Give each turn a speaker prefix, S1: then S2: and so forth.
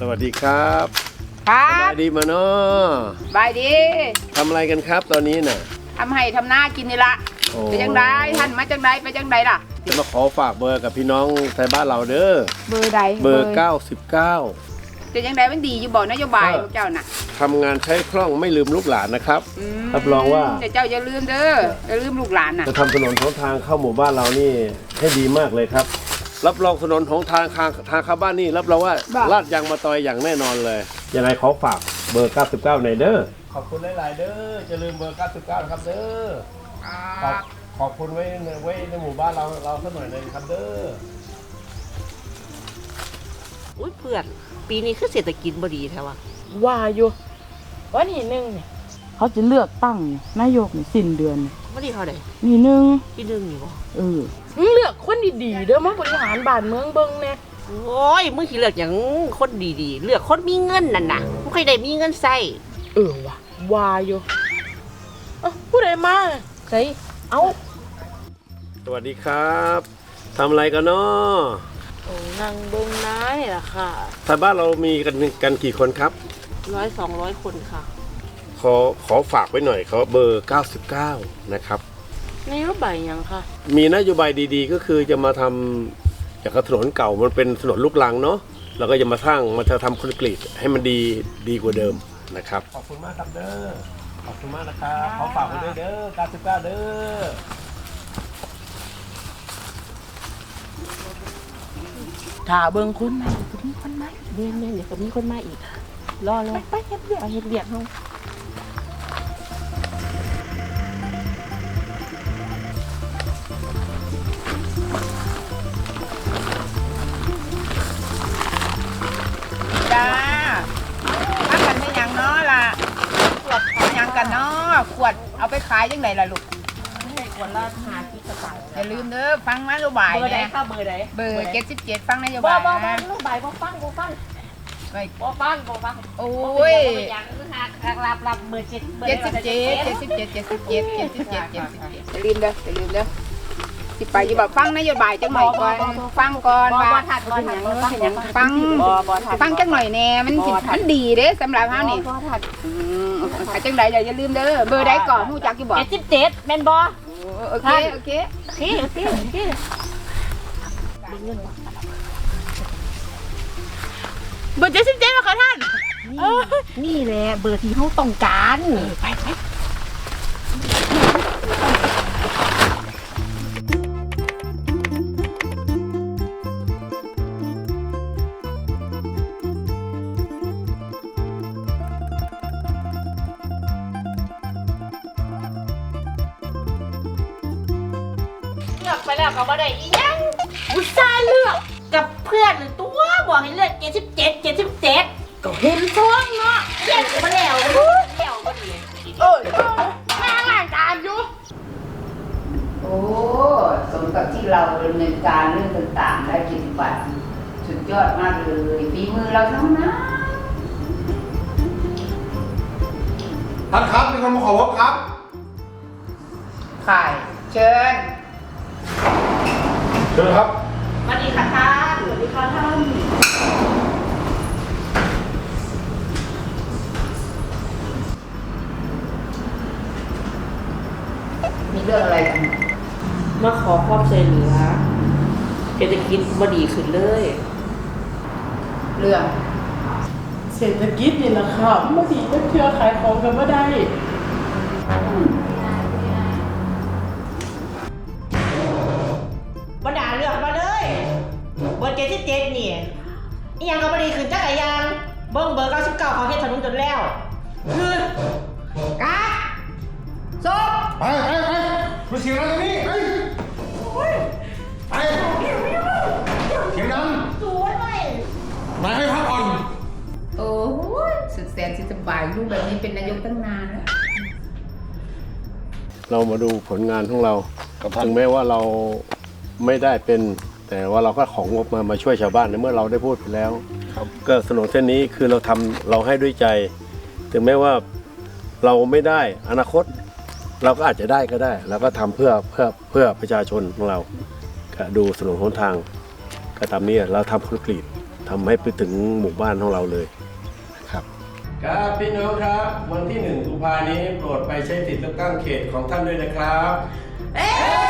S1: สวัสดีครับ
S2: ครั
S1: ส
S2: บ
S1: บายดีมาเนาะ
S2: บายดี
S1: ทำอะไรกันครับตอนนี้น่ะ
S2: ทำให้ทำหน้ากินนี่ละ
S1: โอ้
S2: ไปจังไดท่านมาจังไดไปจังไดล่ะ
S1: จะมาขอฝากเบอร์กับพี่น้องไทยบ้านเราเด้อ
S2: เบอร์ใด
S1: เบอร์ 99
S2: จะจังไดมันดีอยู่บ่นโยบาย
S1: เออ
S2: ของเจ้าน่ะ
S1: ทำงานใช้คล่องไม่ลืมลูกหลานนะครับ
S2: ม
S1: รับรองว่า
S2: เดี๋ยวเจ้าอย่าลืมเด้ออย่าลืมลูกหลานน่ะ
S1: จะทำถนนหนทางเข้าหมู่บ้านเรานี่ให้ดีมากเลยครับ รับรองถนนหนทางทางทางเข้าบ้านนี่รับรองว่า
S2: บ้า
S1: ลาดยางมาตอยอย่างแน่นอนเลยยังไงขอฝากเบอร์ 99ในอยเด้อขอบคุณหลาย ๆ เด้อจะลืมเบอร์ 99นะครับเด้อขอบขอบคุณไว้ในไว้ในหมู่บ้านเราเราสักหน่อยหนึงครับเด้อ
S3: อุ้ยเพื่อน ปีนี้คือเศรษฐกิจบ่ดีแท้วะ
S4: ว่าอยู่วันที่หนึ่งเนี่ยเขาจะเลือกตั้งนายกในสิ้นเดือนเนี่ ย
S3: บ่ดีเท่าใด
S4: นี่หนึ่ง
S3: ที่หนึ่งนี่บ่
S4: เออมึงเลือกคนดีๆเด้อมาบริหารบ้านเมืองเบิ่งแน่
S3: โอ้ยมึงสิเลือกหยังคนดีๆ เลือกคนมีเงินนั่นน่ะบ่ค่อยได้มีเงินใช้
S4: เออว่ะว่าอยู่เอ้าผู้ใดมาใส่เอ้า
S1: สวัสดีครับทำอะไรกันเนาะ
S4: โอ้นั่งเบิ่งน้านี่ล่ะค่ะ
S1: ทางบ้านเรามีกันกันกี่คนครับ
S3: ร้อยสองร้อยคนค่ะ
S1: ขอขอฝากไว้หน่อยเขาเบอร์ 99 นะครับ
S4: นายกใบหยังค่ะ
S1: มีนโยบายดีๆ ก็คือจะมาทำจากบถนนเก่ามันเป็นถนนลูกรังเนาะเราก็จะมาสร้างมาจะทำคอนกรีตให้มันดีดีกว่าเดิมนะครับ ขอบคุณมากครับเด้อขอบคุณมากนะครับขอฝากไว้ด้วยเด้อ99 เด้อ
S4: ถ้าเบิ่งคุณมาคุณคนไหม
S3: เรียนเนี่ยเดี๋ยวก็มีคนมาอีกรอเลยไปเฮ็ดเบียกไปเฮ็ดเบียกเฮา
S2: จ้า ขวดเอาไปขายจังไดล่ะลูก
S3: ให้คนละ50สตางค์
S2: อย่าลืมเด้อฟังนโยบาย
S3: เบอร์ใด
S2: เนี่ย
S3: ค่ะเบอร์ใด
S2: เบอร์77ฟังนโย
S3: บ่
S2: บาย
S3: บ่บ่
S2: นะ
S3: ลูกใบบ่ฟังบ่ฟัง
S2: ไป
S3: บ่ฟังบ่ฟัง
S2: โอ้ย
S3: บ่เป็นหยังบ่เป็นหยังหักรับรับเบอร์7เบอร์
S2: เจ็ดสิบเจ็ดเจ็ดสิบเจ็ดเจ็ดสิบเจ็ดเจ็ดสิบเจ็ดเจ็ดสิบเจ็ดอย่าลืมเด้ออย่าลืมเด้อ สิไปอยู่แบบฟังนโยบายจังหน่อยก่อนฟังก่อน
S3: บ่
S2: ว่า
S3: บ่ทัดบ่
S2: เป็นห
S3: ทั
S2: ยั
S3: ด
S2: ง
S3: บ่
S2: เนาะ
S3: ทัด
S2: เป็นหยังฟัง
S3: บ่บ่ทัด
S2: ฟังจังหน่อยแน่มันสิมันดีเด้สำหรับเฮานี่
S3: บ่ทัด
S2: อืมถ้าจังใดอย่าลืมเด้อเบอร์ใดก่อนฮู้จักอยู่บ่
S3: 77แม่นบ่
S2: โอเคโอเค
S3: โอเคโอเคโอเค
S4: เบอร์เจ็ดสิบเจ็ดค่ะท่าน
S3: นี่นี่แหละเบอร์ที่เขาต้องการไปไป
S4: ลือกไปแล้วก็บ่ได้อีหยัง
S3: อุตส่าห์เลือกกับเพื่อนตัวบอกให้เลือก77 77ก็เห็นท้องเนาะเย็นมาแล้วแล้วบ่ดี
S4: เออแม่งานการอยู่
S2: โอ้สมกับที่เราดำเนินการเรื่องต่างๆและกิจบัตรสุดยอดมากเลยฝีมือเราทั้งนั้น
S5: ท่านครับมีคนมาขอพบครับ
S2: ข่ายเชิญ
S5: เชิญครับ
S3: สวัสดีค่ะท่านสวัสดีค่ะท่าน
S2: มีเรื่องอะไรกัน
S3: มาขอความช่วยเหลือเศรษฐกิจบ่ดีขึ้นเลย
S2: เรื่อง
S4: เศรษฐกิจนี่แหละค่ะไม่ดีจะเชื่อขายของกันไม่ได้
S3: เบอร์77นี่อีหยังก็บ่ดีขึ้นจักอะยังเบิ่งเบอร์99เขาเฮ็ดถนนจนแล้วคือกาซบ
S5: ไปไปไปมาเสียงดังตรงนี้ไปไปเสียงดัง
S3: สวยเว้ย
S5: นายให้พักผ่อน
S2: โอ้ยสุดแสนสิสบายรูปแบบนี้เป็นนายกตั้งนานแล้ว
S1: เรามาดูผลงานของเรา ถึงแม้ว่าเราไม่ได้เป็น แต่ว่าเราก็ของงบมามาช่วยชาวบ้านในเมื่อเราได้พูดไปแล้วก็ถนนเส้นนี้คือเราทำเราให้ด้วยใจ ถึงแม้ว่าเราไม่ได้อนาคต เราก็อาจจะได้ก็ได้แล้วก็ทำเพื่อเพื่อเพื่อประชาชนของเราก็ดูถนนหนทาง ก็ตามนี้เราทำคอนกรีตททำให้ไปถึงหมู่บ้านของเราเลยครับครับพี่น้องครับวันที่หนึ่งกุมภานี้โปรดไปใช้สิทธิ์เลือกตั้งเขตของท่านด้วยนะครับ
S3: เอ้ย